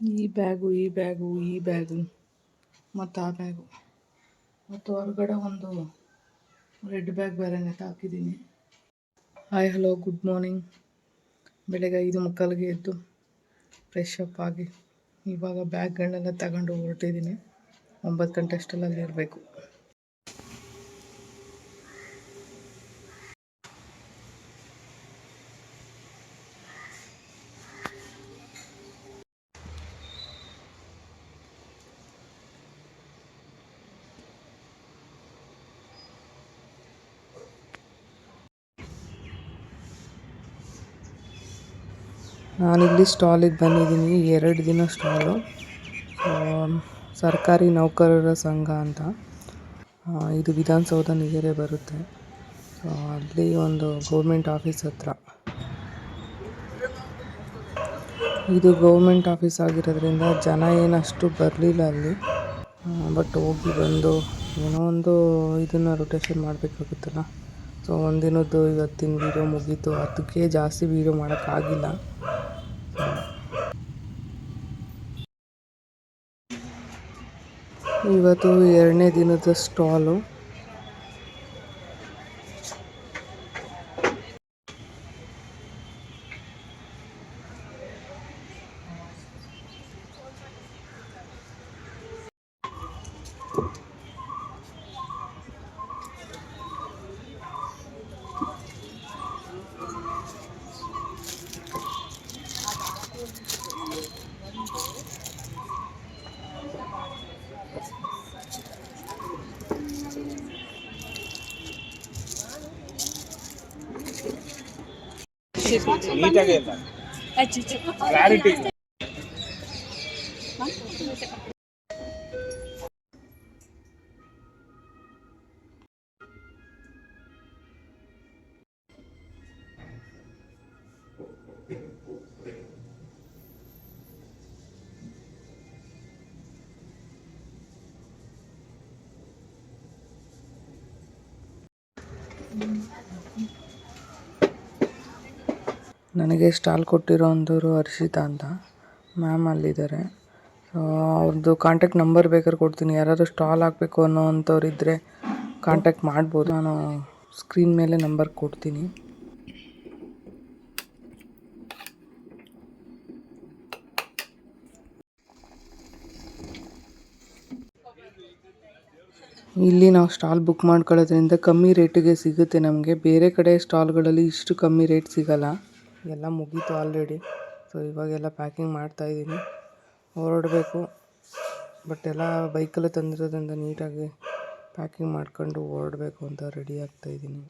ಈ ಬ್ಯಾಗು ಈ ಬ್ಯಾಗು ಈ ಬ್ಯಾಗು, ಮತ್ತು ಆ ಬ್ಯಾಗು. ಮತ್ತು ಹೊರಗಡೆ ಒಂದು ರೆಡ್ ಬ್ಯಾಗ್ ಬೇರೆ ಹಾಕಿದ್ದೀನಿ. Hi, hello, good morning. ಬೆಳಗ್ಗೆ ಐದು ಮುಕ್ಕಾಲಿಗೆ ಎದ್ದು ಫ್ರೆಶ್ ಅಪ್ ಆಗಿ ಇವಾಗ ಬ್ಯಾಗ್ಗಳನ್ನೆಲ್ಲ ತಗೊಂಡು ಹೊರಟಿದ್ದೀನಿ. ಒಂಬತ್ತು ಗಂಟೆ ಅಷ್ಟರಲ್ಲಿ ಇರಬೇಕು. ನಾನಿಲ್ಲಿ ಸ್ಟಾಲಿಗೆ ಬಂದಿದ್ದೀನಿ. ಎರಡು ದಿನ ಸ್ಟಾಲು. ಸರ್ಕಾರಿ ನೌಕರರ ಸಂಘ ಅಂತ. ಇದು ವಿಧಾನಸೌಧ ನಿಯರೇ ಬರುತ್ತೆ. ಸೊ ಅಲ್ಲಿ ಒಂದು ಗೌರ್ಮೆಂಟ್ ಆಫೀಸ್ ಹತ್ರ. ಇದು ಗೌರ್ಮೆಂಟ್ ಆಫೀಸ್ ಆಗಿರೋದ್ರಿಂದ ಜನ ಏನಷ್ಟು ಬರಲಿಲ್ಲ ಅಲ್ಲಿ. ಬಟ್ ಹೋಗಿ ಬಂದು ಏನೋ ಒಂದು ಇದನ್ನು ರೊಟೇಷನ್ ಮಾಡಬೇಕಾಗುತ್ತಲ್ಲ. ಸೊ ಒಂದಿನದ್ದು ಇವತ್ತಿನ ವೀಡಿಯೋ ಮುಗೀತು. ಅದಕ್ಕೆ ಜಾಸ್ತಿ ವೀಡಿಯೋ ಮಾಡೋಕ್ಕಾಗಿಲ್ಲ. ಇವತ್ತು ಎರಡನೇ ದಿನದ ಸ್ಟಾಲು. ನೀಟಾಗಿ ಇಲ್ಲ ಕ್ಲಾರಿಟಿ ನನಗೆ ಸ್ಟಾಲ್ ಕೊಟ್ಟಿರೋ ಅಂಥವ್ರು ಹರ್ಷಿತಾ ಅಂತ. ಮ್ಯಾಮ್ ಅಲ್ಲಿದ್ದಾರೆ. ಅವ್ರದ್ದು ಕಾಂಟ್ಯಾಕ್ಟ್ ನಂಬರ್ ಬೇಕಾದ್ರೆ ಕೊಡ್ತೀನಿ. ಯಾರಾದರೂ ಸ್ಟಾಲ್ ಹಾಕಬೇಕು ಅನ್ನೋ ಅಂಥವ್ರು ಇದ್ದರೆ ಕಾಂಟ್ಯಾಕ್ಟ್ ಮಾಡ್ಬೋದು. ನಾನು ಸ್ಕ್ರೀನ್ ಮೇಲೆ ನಂಬರ್ ಕೊಡ್ತೀನಿ. ಇಲ್ಲಿ ನಾವು ಸ್ಟಾಲ್ ಬುಕ್ ಮಾಡ್ಕೊಳ್ಳೋದ್ರಿಂದ ಕಮ್ಮಿ ರೇಟಿಗೆ ಸಿಗುತ್ತೆ ನಮಗೆ. ಬೇರೆ ಕಡೆ ಸ್ಟಾಲ್ಗಳಲ್ಲಿ ಇಷ್ಟು ಕಮ್ಮಿ ರೇಟ್ ಸಿಗಲ್ಲ. ಎಲ್ಲ ಮುಗೀತು ಆಲ್ರೆಡಿ ಸೊ ಇವಾಗೆಲ್ಲ ಪ್ಯಾಕಿಂಗ್ ಮಾಡ್ತಾಯಿದ್ದೀನಿ ಹೊರಡಬೇಕು. ಬಟ್ ಎಲ್ಲ ಬೈಕಲ್ಲೇ ತಂದಿರೋದ್ರಿಂದ ನೀಟಾಗಿ ಪ್ಯಾಕಿಂಗ್ ಮಾಡ್ಕೊಂಡು ಹೊರಡಬೇಕು ಅಂತ ರೆಡಿ ಆಗ್ತಾಯಿದ್ದೀನಿ